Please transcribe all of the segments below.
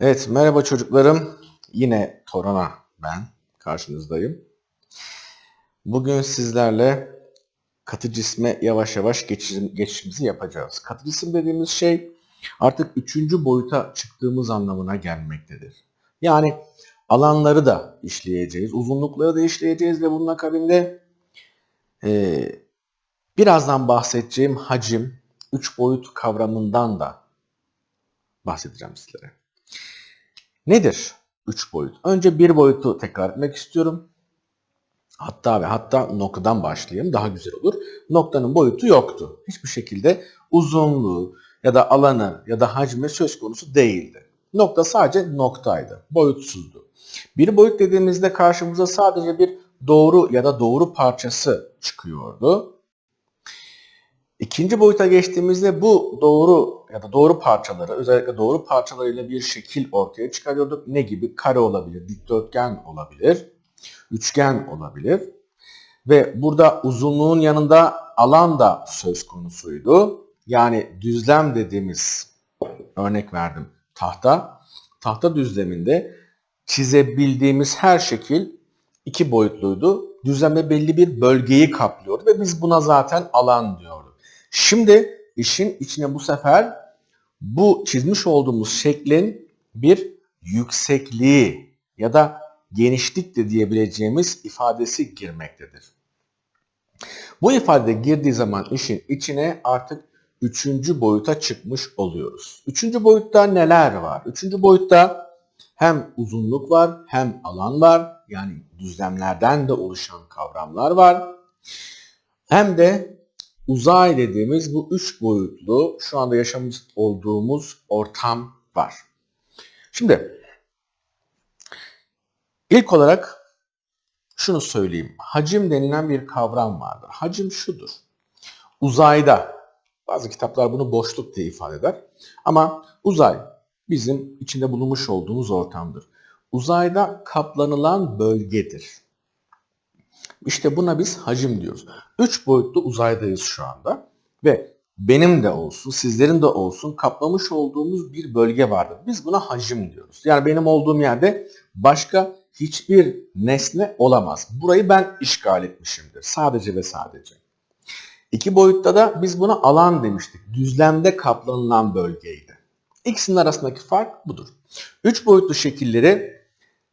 Evet, merhaba çocuklarım. Yine Torana ben karşınızdayım. Bugün sizlerle katı cisme yavaş yavaş geçişim- geçişimizi yapacağız. Katı cisim dediğimiz şey artık üçüncü boyuta çıktığımız anlamına gelmektedir. Yani alanları da işleyeceğiz, uzunlukları da işleyeceğiz ve bunun akabinde eee, birazdan bahsedeceğim hacim, üç boyut kavramından da bahsedeceğim sizlere. Nedir 3 boyut? Önce bir boyutu tekrar etmek istiyorum. Hatta ve hatta noktadan başlayayım daha güzel olur. Noktanın boyutu yoktu. Hiçbir şekilde uzunluğu ya da alanı ya da hacmi söz konusu değildi. Nokta sadece noktaydı. Boyutsuzdu. Bir boyut dediğimizde karşımıza sadece bir doğru ya da doğru parçası çıkıyordu. İkinci boyuta geçtiğimizde bu doğru ya da doğru parçaları, özellikle doğru parçalarıyla bir şekil ortaya çıkarıyorduk. Ne gibi? Kare olabilir, dikdörtgen olabilir, üçgen olabilir. Ve burada uzunluğun yanında alan da söz konusuydu. Yani düzlem dediğimiz örnek verdim tahta. Tahta düzleminde çizebildiğimiz her şekil iki boyutluydu. Düzlemde belli bir bölgeyi kaplıyordu ve biz buna zaten alan diyorduk. Şimdi işin içine bu sefer bu çizmiş olduğumuz şeklin bir yüksekliği ya da genişlik de diyebileceğimiz ifadesi girmektedir. Bu ifade girdiği zaman işin içine artık üçüncü boyuta çıkmış oluyoruz. Üçüncü boyutta neler var? Üçüncü boyutta hem uzunluk var hem alan var. Yani düzlemlerden de oluşan kavramlar var. Hem de uzay dediğimiz bu üç boyutlu şu anda yaşamış olduğumuz ortam var. Şimdi ilk olarak şunu söyleyeyim. Hacim denilen bir kavram vardır. Hacim şudur. Uzayda bazı kitaplar bunu boşluk diye ifade eder. Ama uzay bizim içinde bulunmuş olduğumuz ortamdır. Uzayda kaplanılan bölgedir. İşte buna biz hacim diyoruz. Üç boyutlu uzaydayız şu anda ve benim de olsun, sizlerin de olsun kaplamış olduğumuz bir bölge vardır. Biz buna hacim diyoruz. Yani benim olduğum yerde başka hiçbir nesne olamaz. Burayı ben işgal etmişimdir. Sadece ve sadece. İki boyutta da biz buna alan demiştik. Düzlemde kaplanılan bölgeydi. İkisinin arasındaki fark budur. Üç boyutlu şekilleri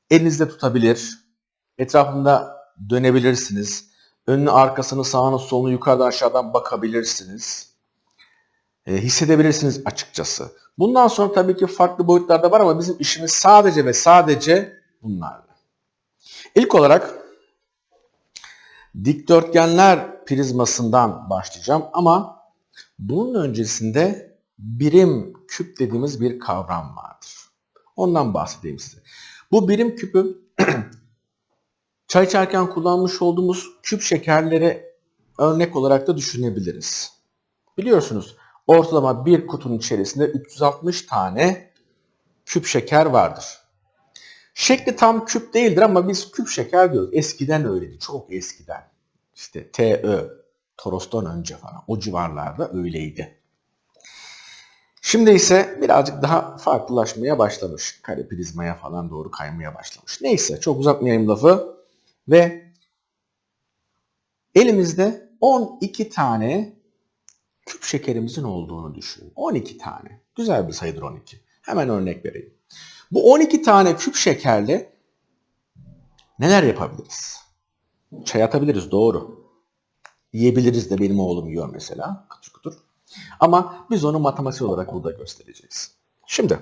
elinizde tutabilir, etrafında dönebilirsiniz. Önünü, arkasını, sağını, solunu, yukarıdan aşağıdan bakabilirsiniz. E, hissedebilirsiniz açıkçası. Bundan sonra tabii ki farklı boyutlarda var ama bizim işimiz sadece ve sadece bunlarla. İlk olarak dikdörtgenler prizmasından başlayacağım ama bunun öncesinde birim küp dediğimiz bir kavram vardır. Ondan bahsedeyim size. Bu birim küpü çay içerken kullanmış olduğumuz küp şekerleri örnek olarak da düşünebiliriz. Biliyorsunuz ortalama bir kutunun içerisinde 360 tane küp şeker vardır. Şekli tam küp değildir ama biz küp şeker diyoruz. Eskiden öyleydi. Çok eskiden. İşte TÖ, Toros'tan önce falan. O civarlarda öyleydi. Şimdi ise birazcık daha farklılaşmaya başlamış. Kare prizmaya falan doğru kaymaya başlamış. Neyse çok uzatmayayım lafı. Ve elimizde 12 tane küp şekerimizin olduğunu düşünün. 12 tane. Güzel bir sayıdır 12. Hemen örnek vereyim. Bu 12 tane küp şekerle neler yapabiliriz? Çay atabiliriz doğru. Yiyebiliriz de benim oğlum yiyor mesela. Kutur kutur. Ama biz onu matematik olarak burada göstereceğiz. Şimdi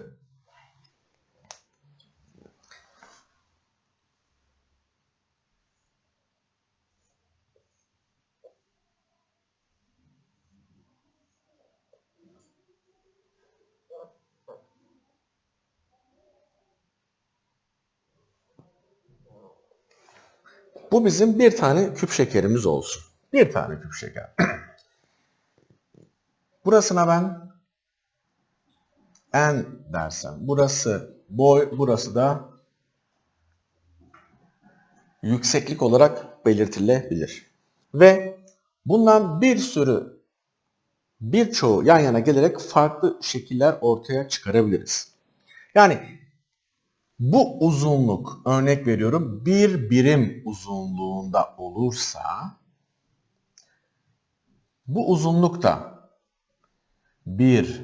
bu bizim bir tane küp şekerimiz olsun. Bir tane küp şeker. Burasına ben n dersem, burası boy, burası da yükseklik olarak belirtilebilir. Ve bundan bir sürü birçoğu yan yana gelerek farklı şekiller ortaya çıkarabiliriz. Yani bu uzunluk örnek veriyorum bir birim uzunluğunda olursa bu uzunluk da bir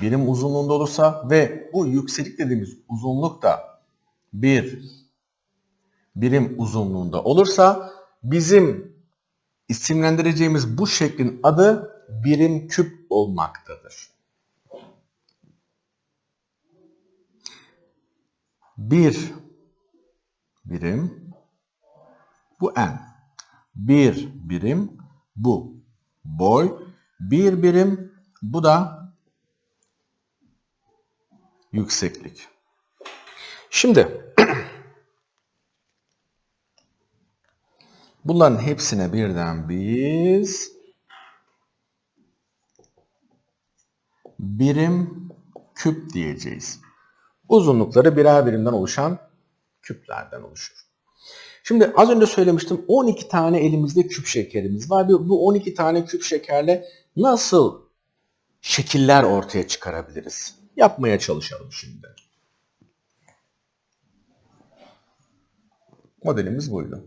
birim uzunluğunda olursa ve bu yükselik dediğimiz uzunluk da bir birim uzunluğunda olursa bizim isimlendireceğimiz bu şeklin adı birim küp olmaktadır. Bir birim bu n. Bir birim bu boy. Bir birim bu da yükseklik. Şimdi bunların hepsine birden biz birim küp diyeceğiz. Uzunlukları birer birimden oluşan küplerden oluşur. Şimdi az önce söylemiştim 12 tane elimizde küp şekerimiz var. Bu 12 tane küp şekerle nasıl şekiller ortaya çıkarabiliriz? Yapmaya çalışalım şimdi. Modelimiz buydu.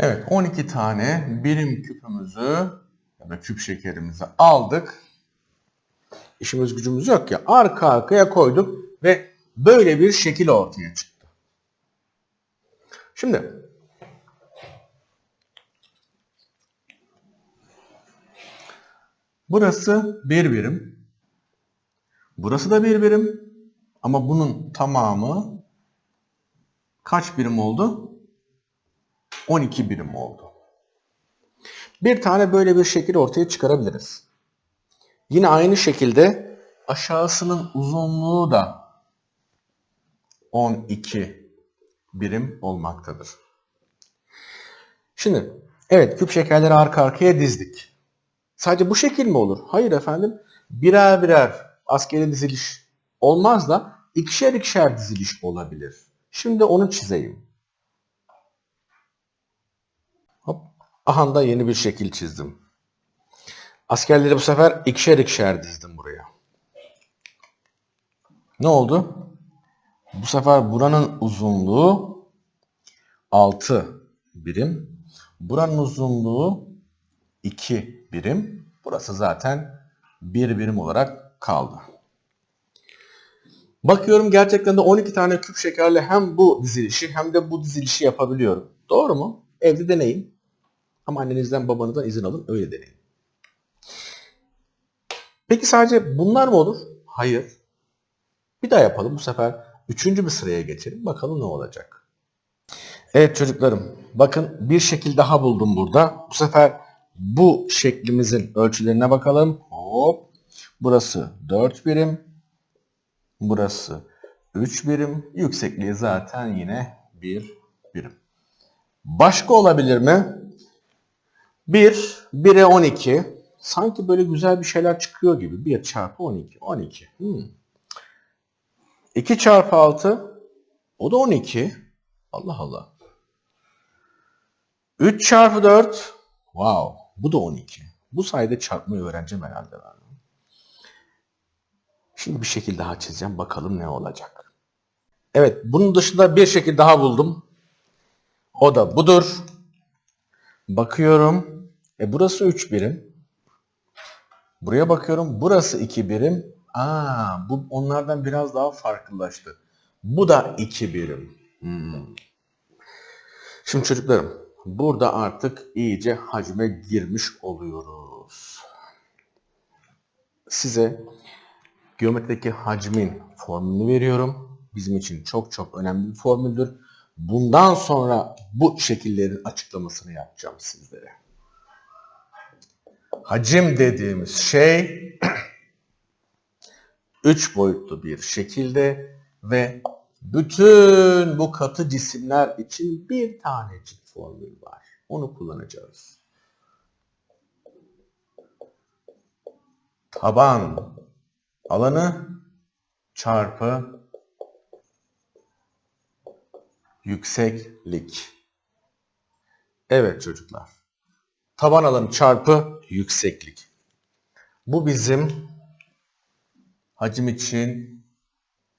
Evet 12 tane birim küpümüzü ya da küp şekerimizi aldık. İşimiz gücümüz yok ya arka arkaya koyduk ve böyle bir şekil ortaya çıktı. Şimdi burası bir birim. Burası da bir birim. Ama bunun tamamı kaç birim oldu? 12 birim oldu. Bir tane böyle bir şekil ortaya çıkarabiliriz. Yine aynı şekilde aşağısının uzunluğu da 12 birim olmaktadır. Şimdi evet küp şekerleri arka arkaya dizdik. Sadece bu şekil mi olur? Hayır efendim. Birer birer askeri diziliş olmaz da ikişer ikişer diziliş olabilir. Şimdi onu çizeyim. Hop. Aha da yeni bir şekil çizdim. Askerleri bu sefer ikişer ikişer dizdim buraya. Ne oldu? Bu sefer buranın uzunluğu 6 birim. Buranın uzunluğu 2 birim. Burası zaten 1 birim olarak kaldı. Bakıyorum gerçekten de 12 tane küp şekerle hem bu dizilişi hem de bu dizilişi yapabiliyorum. Doğru mu? Evde deneyin. Ama annenizden babanızdan izin alın öyle deneyin. Peki sadece bunlar mı olur? Hayır. Bir daha yapalım. Bu sefer üçüncü bir sıraya geçelim. Bakalım ne olacak. Evet çocuklarım. Bakın bir şekil daha buldum burada. Bu sefer bu şeklimizin ölçülerine bakalım. Hop. Burası 4 birim. Burası 3 birim. Yüksekliği zaten yine 1 birim. Başka olabilir mi? 1, 1'e 12. Sanki böyle güzel bir şeyler çıkıyor gibi. 1 çarpı 12. 12. Hmm. 2 çarpı 6. O da 12. Allah Allah. 3 çarpı 4. Wow. Bu da 12. Bu sayede çarpmayı öğreneceğim herhalde ben. Şimdi bir şekil daha çizeceğim. Bakalım ne olacak. Evet. Bunun dışında bir şekil daha buldum. O da budur. Bakıyorum. E burası 3 birim. Buraya bakıyorum. Burası 2 birim. Aa, bu onlardan biraz daha farklılaştı. Bu da 2 birim. Hmm. Şimdi çocuklarım, burada artık iyice hacme girmiş oluyoruz. Size geometrideki hacmin formülünü veriyorum. Bizim için çok çok önemli bir formüldür. Bundan sonra bu şekillerin açıklamasını yapacağım sizlere. Hacim dediğimiz şey üç boyutlu bir şekilde ve bütün bu katı cisimler için bir tanecik formül var. Onu kullanacağız. Taban alanı çarpı yükseklik. Evet çocuklar. Taban alanı çarpı yükseklik. Bu bizim hacim için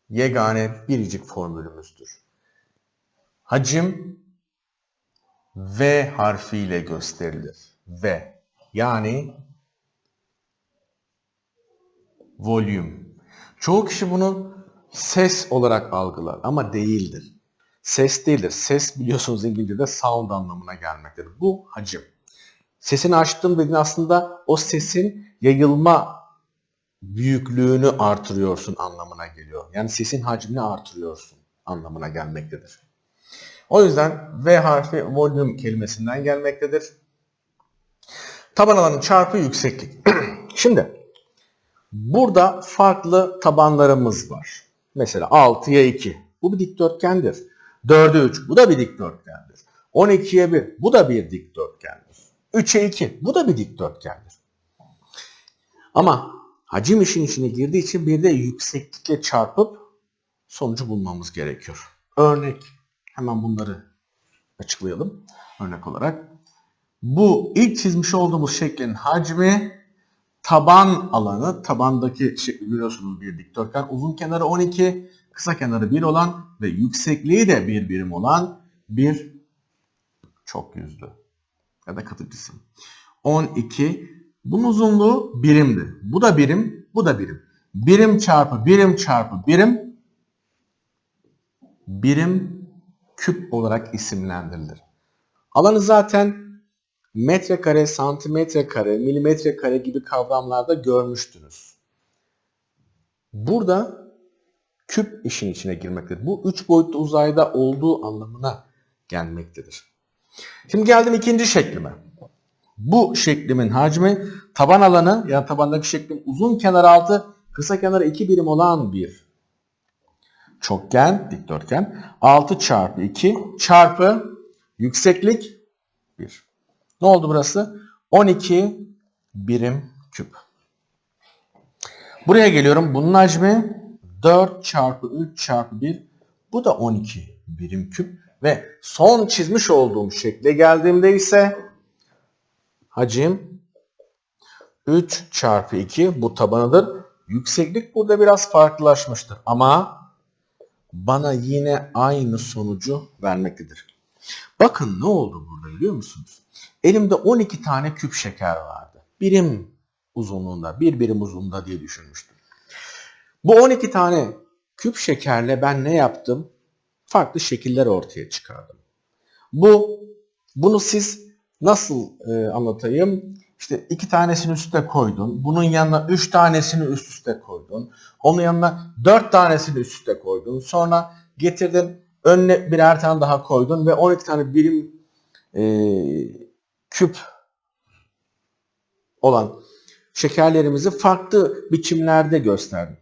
yegane biricik formülümüzdür. Hacim V harfiyle gösterilir. V yani volüm. Çoğu kişi bunu ses olarak algılar ama değildir. Ses değildir. Ses biliyorsunuz İngilizce'de sound anlamına gelmektedir. Bu hacim. Sesini açtım dediğin aslında o sesin yayılma büyüklüğünü artırıyorsun anlamına geliyor. Yani sesin hacmini artırıyorsun anlamına gelmektedir. O yüzden V harfi volüm kelimesinden gelmektedir. Taban alanı çarpı yükseklik. Şimdi burada farklı tabanlarımız var. Mesela 6'ya 2. Bu bir dikdörtgendir. 4'e 3. Bu da bir dikdörtgendir. 12'ye 1. Bu da bir dikdörtgendir. 3'e 2. Bu da bir dikdörtgendir. Ama hacim işin içine girdiği için bir de yükseklikle çarpıp sonucu bulmamız gerekiyor. Örnek. Hemen bunları açıklayalım. Örnek olarak. Bu ilk çizmiş olduğumuz şeklin hacmi taban alanı, tabandaki şekli biliyorsunuz bir dikdörtgen. Uzun kenarı 12, kısa kenarı 1 olan ve yüksekliği de bir birim olan bir çok yüzlü ya da katı cisim. 12. Bunun uzunluğu birimdi. Bu da birim, bu da birim. Birim çarpı birim çarpı birim birim küp olarak isimlendirilir. Alanı zaten metrekare, santimetre kare, milimetre kare gibi kavramlarda görmüştünüz. Burada küp işin içine girmektedir. Bu üç boyutlu uzayda olduğu anlamına gelmektedir. Şimdi geldim ikinci şeklime. Bu şeklimin hacmi taban alanı yani tabandaki şeklin uzun kenar altı kısa kenarı 2 birim olan bir çokgen, dikdörtgen. 6 çarpı 2 çarpı yükseklik 1. Ne oldu burası? 12 birim küp. Buraya geliyorum. Bunun hacmi 4 çarpı 3 çarpı 1. Bu da 12 birim küp. Ve son çizmiş olduğum şekle geldiğimde ise hacim 3 çarpı 2 bu tabanıdır. Yükseklik burada biraz farklılaşmıştır. Ama bana yine aynı sonucu vermektedir. Bakın ne oldu burada biliyor musunuz? Elimde 12 tane küp şeker vardı. Birim uzunluğunda, bir birim uzunluğunda diye düşünmüştüm. Bu 12 tane küp şekerle ben ne yaptım? Farklı şekiller ortaya çıkardım. Bu, bunu siz nasıl e, anlatayım? İşte iki tanesini üste koydun. Bunun yanına üç tanesini üst üste koydun. Onun yanına dört tanesini üst üste koydun. Sonra getirdin önüne birer tane daha koydun ve 12 tane birim e, küp olan şekerlerimizi farklı biçimlerde gösterdin.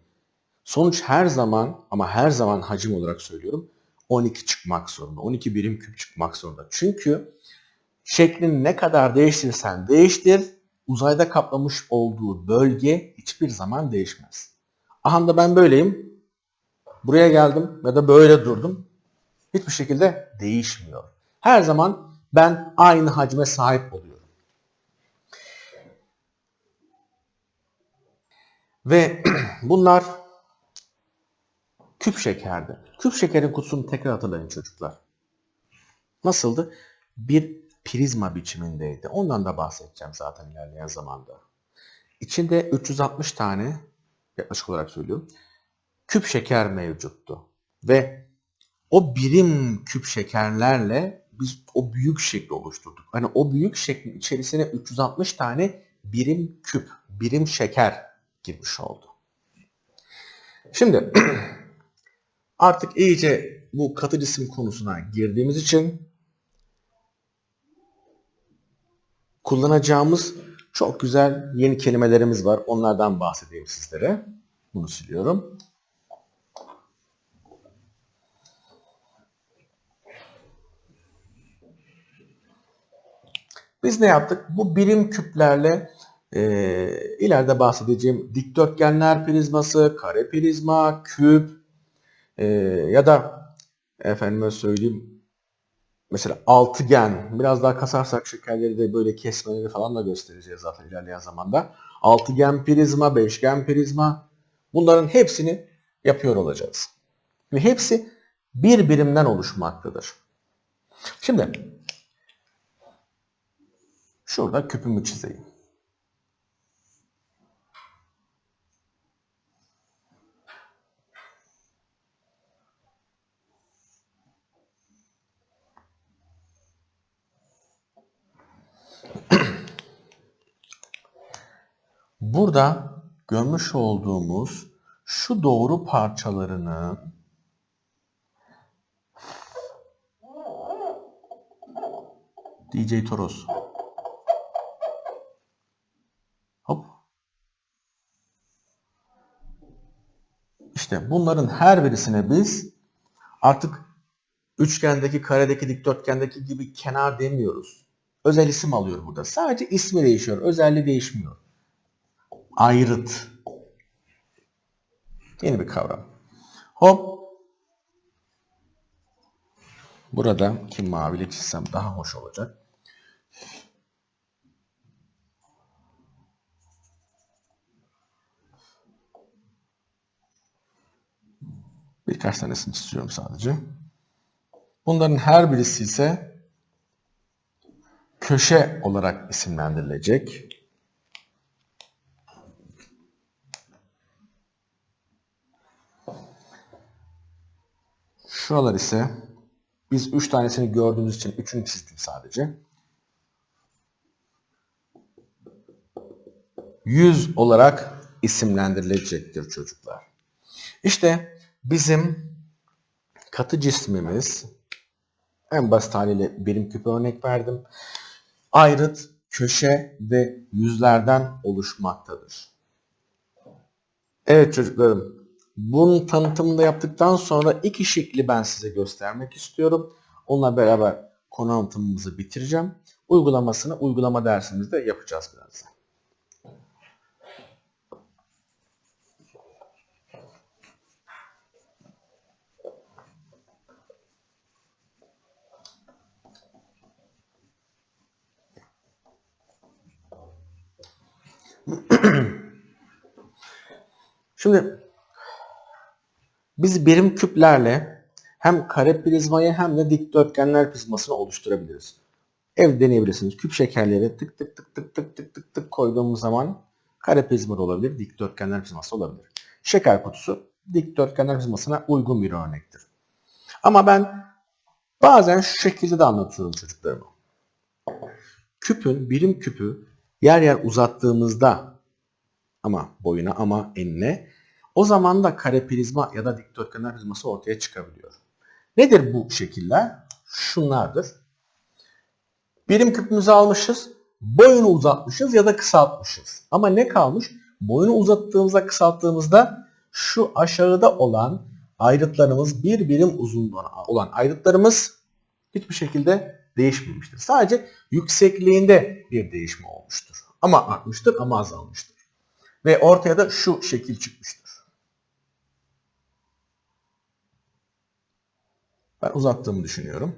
Sonuç her zaman ama her zaman hacim olarak söylüyorum 12 çıkmak zorunda. 12 birim küp çıkmak zorunda. Çünkü şeklin ne kadar değiştirsen değiştir, uzayda kaplamış olduğu bölge hiçbir zaman değişmez. Aha da ben böyleyim, buraya geldim ya da böyle durdum. Hiçbir şekilde değişmiyor. Her zaman ben aynı hacme sahip oluyorum. Ve bunlar küp şekerdi. Küp şekerin kutusunu tekrar hatırlayın çocuklar. Nasıldı? Bir prizma biçimindeydi. Ondan da bahsedeceğim zaten ilerleyen zamanda. İçinde 360 tane, yaklaşık olarak söylüyorum, küp şeker mevcuttu. Ve o birim küp şekerlerle biz o büyük şekli oluşturduk. Hani o büyük şeklin içerisine 360 tane birim küp, birim şeker girmiş oldu. Şimdi artık iyice bu katı cisim konusuna girdiğimiz için kullanacağımız çok güzel yeni kelimelerimiz var. Onlardan bahsedeyim sizlere. Bunu siliyorum. Biz ne yaptık? Bu birim küplerle e, ileride bahsedeceğim dikdörtgenler prizması, kare prizma, küp e, ya da efendime söyleyeyim mesela altıgen biraz daha kasarsak şekerleri de böyle kesmeleri falan da göstereceğiz zaten ilerleyen zamanda. Altıgen prizma, beşgen prizma bunların hepsini yapıyor olacağız. Ve hepsi bir birimden oluşmaktadır. Şimdi şurada küpümü çizeyim. Burada görmüş olduğumuz şu doğru parçalarını DJ Toros. Hop. İşte bunların her birisine biz artık üçgendeki, karedeki, dikdörtgendeki gibi kenar demiyoruz. Özel isim alıyor burada. Sadece ismi değişiyor. Özelliği değişmiyor ayrıt. Yeni bir kavram. Hop. Burada kim maviyle çizsem daha hoş olacak. Birkaç tanesini çiziyorum sadece. Bunların her birisi ise köşe olarak isimlendirilecek. Şuralar ise biz 3 tanesini gördüğünüz için 3'ünü çizdim sadece. 100 olarak isimlendirilecektir çocuklar. İşte bizim katı cismimiz en basit haliyle birim küpe örnek verdim. Ayrıt, köşe ve yüzlerden oluşmaktadır. Evet çocuklarım bunun tanıtımını da yaptıktan sonra iki şekli ben size göstermek istiyorum. Onunla beraber konu anlatımımızı bitireceğim. Uygulamasını uygulama dersimizde yapacağız birazdan. Şimdi biz birim küplerle hem kare prizmayı hem de dikdörtgenler prizmasını oluşturabiliriz. Ev deneyebilirsiniz. Küp şekerleri tık tık tık tık tık tık tık tık koyduğumuz zaman kare prizma olabilir, dikdörtgenler prizması olabilir. Şeker kutusu dikdörtgenler prizmasına uygun bir örnektir. Ama ben bazen şu şekilde de anlatıyorum çocuklarıma. Küpün, birim küpü yer yer uzattığımızda ama boyuna ama enine o zaman da kare prizma ya da dikdörtgenler prizması ortaya çıkabiliyor. Nedir bu şekiller? Şunlardır. Birim küpümüzü almışız, boyunu uzatmışız ya da kısaltmışız. Ama ne kalmış? Boyunu uzattığımızda, kısalttığımızda şu aşağıda olan ayrıtlarımız bir birim uzunluğuna olan ayrıtlarımız hiçbir şekilde değişmemiştir. Sadece yüksekliğinde bir değişme olmuştur. Ama artmıştır ama azalmıştır. Ve ortaya da şu şekil çıkmıştır. Ben uzattığımı düşünüyorum.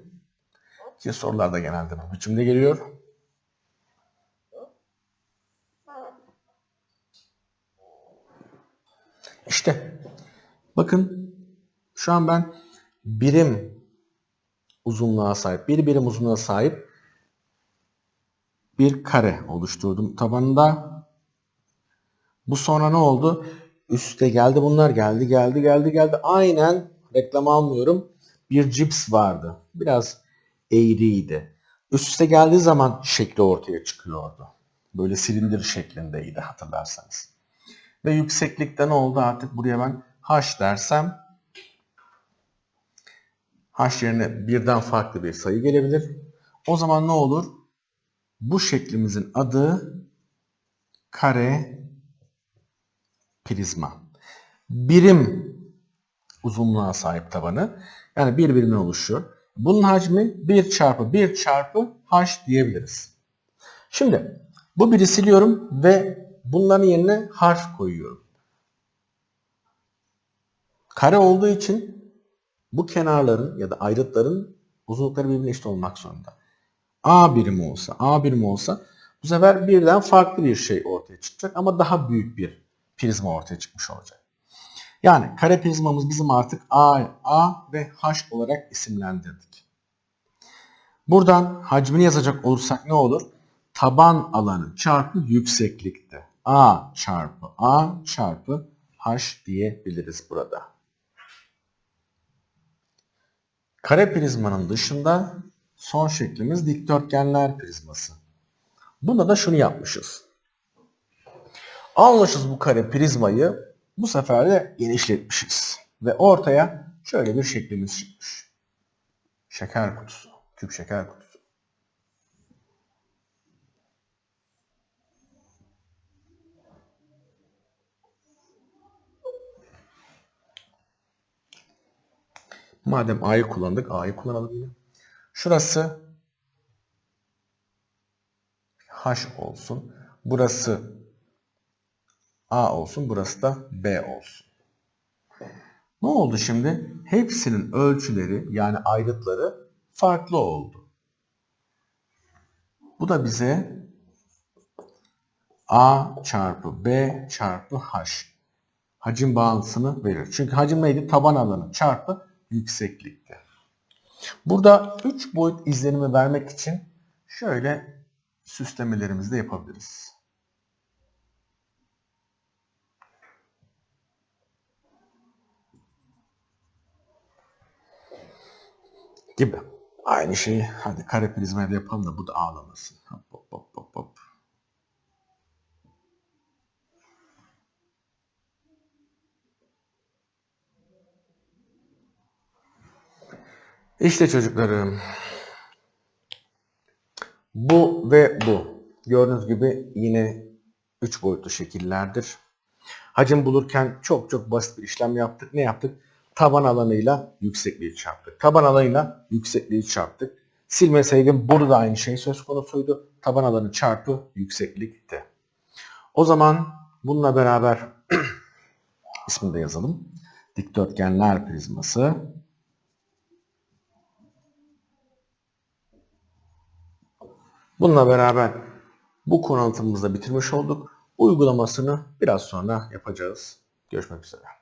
Ki sorularda genelde bu biçimde geliyor. İşte bakın şu an ben birim uzunluğa sahip, bir birim uzunluğa sahip bir kare oluşturdum tabanında. Bu sonra ne oldu? Üste geldi bunlar geldi geldi geldi geldi. Aynen reklam almıyorum. Bir cips vardı. Biraz eğriydi. Üst üste geldiği zaman şekli ortaya çıkıyordu. Böyle silindir şeklindeydi hatırlarsanız. Ve yükseklikte ne oldu artık buraya ben h dersem h yerine birden farklı bir sayı gelebilir. O zaman ne olur? Bu şeklimizin adı kare prizma. Birim uzunluğa sahip tabanı. Yani bir birimden oluşuyor. Bunun hacmi 1 çarpı 1 çarpı h diyebiliriz. Şimdi bu biri siliyorum ve bunların yerine harf koyuyorum. Kare olduğu için bu kenarların ya da ayrıtların uzunlukları birbirine eşit olmak zorunda. A birimi olsa, A birimi olsa bu sefer birden farklı bir şey ortaya çıkacak ama daha büyük bir prizma ortaya çıkmış olacak. Yani kare prizmamız bizim artık A, A ve H olarak isimlendirdik. Buradan hacmini yazacak olursak ne olur? Taban alanı çarpı yükseklikte. A çarpı A çarpı H diyebiliriz burada. Kare prizmanın dışında son şeklimiz dikdörtgenler prizması. Bunda da şunu yapmışız. Almışız bu kare prizmayı bu sefer de genişletmişiz. Ve ortaya şöyle bir şeklimiz çıkmış. Şeker kutusu. Küp şeker kutusu. Madem A'yı kullandık, A'yı kullanalım yine. Şurası H olsun. Burası A olsun. Burası da B olsun. Ne oldu şimdi? Hepsinin ölçüleri yani ayrıtları farklı oldu. Bu da bize A çarpı B çarpı H hacim bağıntısını verir. Çünkü hacim neydi? Taban alanı çarpı yükseklikte. Burada 3 boyut izlenimi vermek için şöyle süslemelerimizi de yapabiliriz. Gibi. Aynı şeyi hadi kare prizmayla yapalım da bu da ağlamasın. Hop hop hop hop hop. İşte çocuklarım. Bu ve bu. Gördüğünüz gibi yine 3 boyutlu şekillerdir. Hacim bulurken çok çok basit bir işlem yaptık. Ne yaptık? Taban alanıyla yüksekliği çarptık. Taban alanıyla yüksekliği çarptık. Silmeseydim burada da aynı şey söz konusuydu. Taban alanı çarpı yükseklikti. O zaman bununla beraber ismini de yazalım. Dikdörtgenler prizması Bununla beraber bu konu anlatımımızı bitirmiş olduk. Uygulamasını biraz sonra yapacağız. Görüşmek üzere.